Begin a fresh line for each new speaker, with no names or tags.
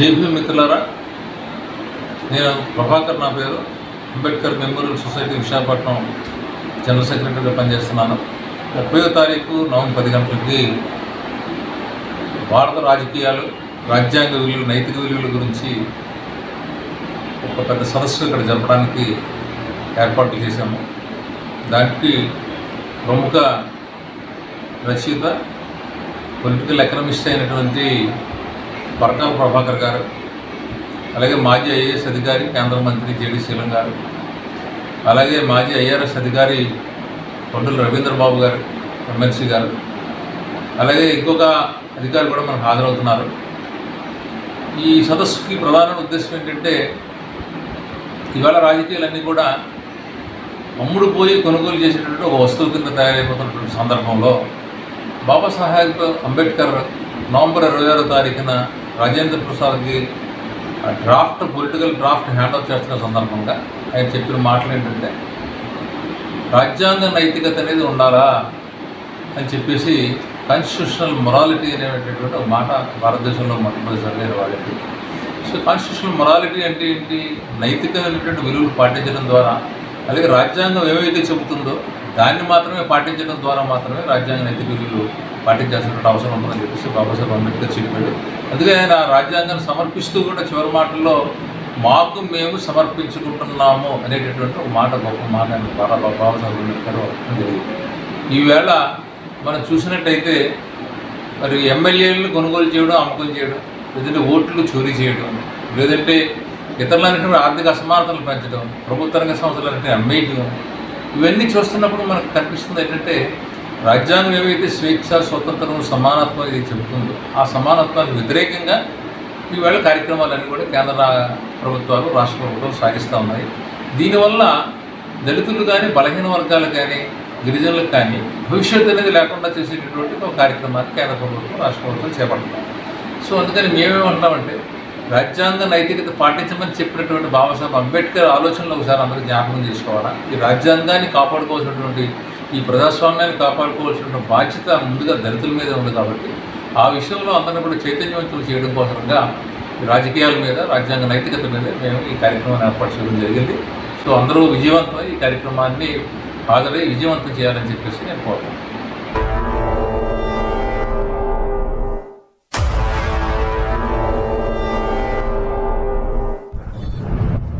JP మిత్రులారా నేను ప్రభాకర్ నా పేరు Ambedkar memorial society Visakhapatnam general సెక్రటరీగా పనిచేస్తున్నాను. ముప్పై తారీఖు నవంబర్ పది గంటలకి భారత రాజకీయాలు రాజ్యాంగ విలువలు నైతిక విలువల గురించి ఒక పెద్ద సదస్సు ఇక్కడ జరపడానికి ఏర్పాట్లు చేశాము. దానికి ప్రముఖ రచయిత పొలిటికల్ ఎకనమిస్ట్ అయినటువంటి పరకాల ప్రభాకర్ గారు అలాగే మాజీ ఐఏఎస్ అధికారి కేంద్ర మంత్రి జేడి శీలం గారు అలాగే మాజీ ఐఆర్ఎస్ అధికారి కొండల రవీంద్రబాబు గారు ఎమ్మెల్సీ గారు అలాగే ఇంకొక అధికారి కూడా మనకు హాజరవుతున్నారు. ఈ సదస్సుకి ప్రధాన ఉద్దేశం ఏంటంటే ఇవాళ రాజకీయాలన్నీ కూడా అమ్ముడు పోయి కొనుగోలు చేసేటటువంటి ఒక వస్తువు కింద తయారైపోతున్నటువంటి సందర్భంలో బాబాసాహెబ్ అంబేద్కర్ నవంబర్ ఇరవై ఆరో తారీఖున రాజేంద్ర ప్రసాద్కి ఆ draft political draft hand over చేస్తున్న సందర్భంగా ఆయన చెప్పిన మాటలు ఏంటంటే రాజ్యాంగ నైతికత అనేది ఉండాలా అని చెప్పేసి కాన్స్టిట్యూషనల్ మొరాలిటీ అనేటటువంటి ఒక మాట భారతదేశంలో మొట్టమొదటిసారి వాడేది సో కాన్స్టిట్యూషనల్ మొరాలిటీ అంటే ఏంటి? నైతికమైనటువంటి విలువలు పాటించడం ద్వారా అలాగే రాజ్యాంగం ఏమైతే చెబుతుందో దాన్ని మాత్రమే పాటించడం ద్వారా మాత్రమే రాజ్యాంగ నైతిక విలువలు పాటించాల్సినటువంటి అవసరం ఉందని చెప్పేసి బాబాసాహెబ్ అంబేద్కర్ చెప్పాడు. అందుకే ఆయన రాజ్యాంగాన్ని సమర్పిస్తూ కూడా చివరి మాటల్లో మాకు మేము సమర్పించుకుంటున్నాము అనేటటువంటి ఒక మాట గొప్ప మాట ఆయన బాబా బాబాసాహెబ్ అంబేద్కర్ జరిగింది. ఈవేళ మనం చూసినట్టయితే మరి ఎమ్మెల్యేలను కొనుగోలు చేయడం అమ్మకం చేయడం లేదంటే ఓట్లు చోరీ చేయడం లేదంటే ఇతరులన్నింటి ఆర్థిక అసమానతలు పెంచడం ప్రభుత్వ రంగ సంస్థలన్నింటినీ అమ్మేయడం ఇవన్నీ చూస్తున్నప్పుడు మనకు కనిపిస్తుంది ఏంటంటే రాజ్యాంగం ఏవైతే స్వేచ్ఛ స్వతంత్రం సమానత్వం ఇది చెబుతుందో ఆ సమానత్వానికి వ్యతిరేకంగా ఈవేళ కార్యక్రమాలన్నీ కూడా కేంద్ర ప్రభుత్వాలు రాష్ట్ర ప్రభుత్వాలు సాగిస్తూ ఉన్నాయి. దీనివల్ల దళితులు కానీ బలహీన వర్గాలు కానీ గిరిజనులకు కానీ భవిష్యత్తు అనేది లేకుండా చేసేటటువంటి ఒక కార్యక్రమాన్ని కేంద్ర ప్రభుత్వం రాష్ట్ర ప్రభుత్వం చేపడుతున్నాయి సో అందుకని మేమేమంటామంటే రాజ్యాంగ నైతికత పాటించమని చెప్పినటువంటి బాబాసాహెబ్ అంబేద్కర్ ఆలోచనలు ఒకసారి అందరూ జ్ఞాపకం చేసుకోవాలా? ఈ రాజ్యాంగాన్ని కాపాడుకోవాల్సినటువంటి ఈ ప్రజాస్వామ్యాన్ని కాపాడుకోవాల్సిన బాధ్యత ముందుగా దళితుల మీద ఉంది కాబట్టి ఆ విషయంలో అందరిని కూడా చైతన్యవంతులు చేయడం కోసంగా ఈ రాజకీయాల మీద రాజ్యాంగ నైతికత మీద మేము ఈ కార్యక్రమాన్ని ఏర్పాటు చేయడం జరిగింది. సో అందరూ విజయవంతమై ఈ కార్యక్రమాన్ని హాజరై విజయవంతం చేయాలని చెప్పేసి నేను కోరుతున్నాను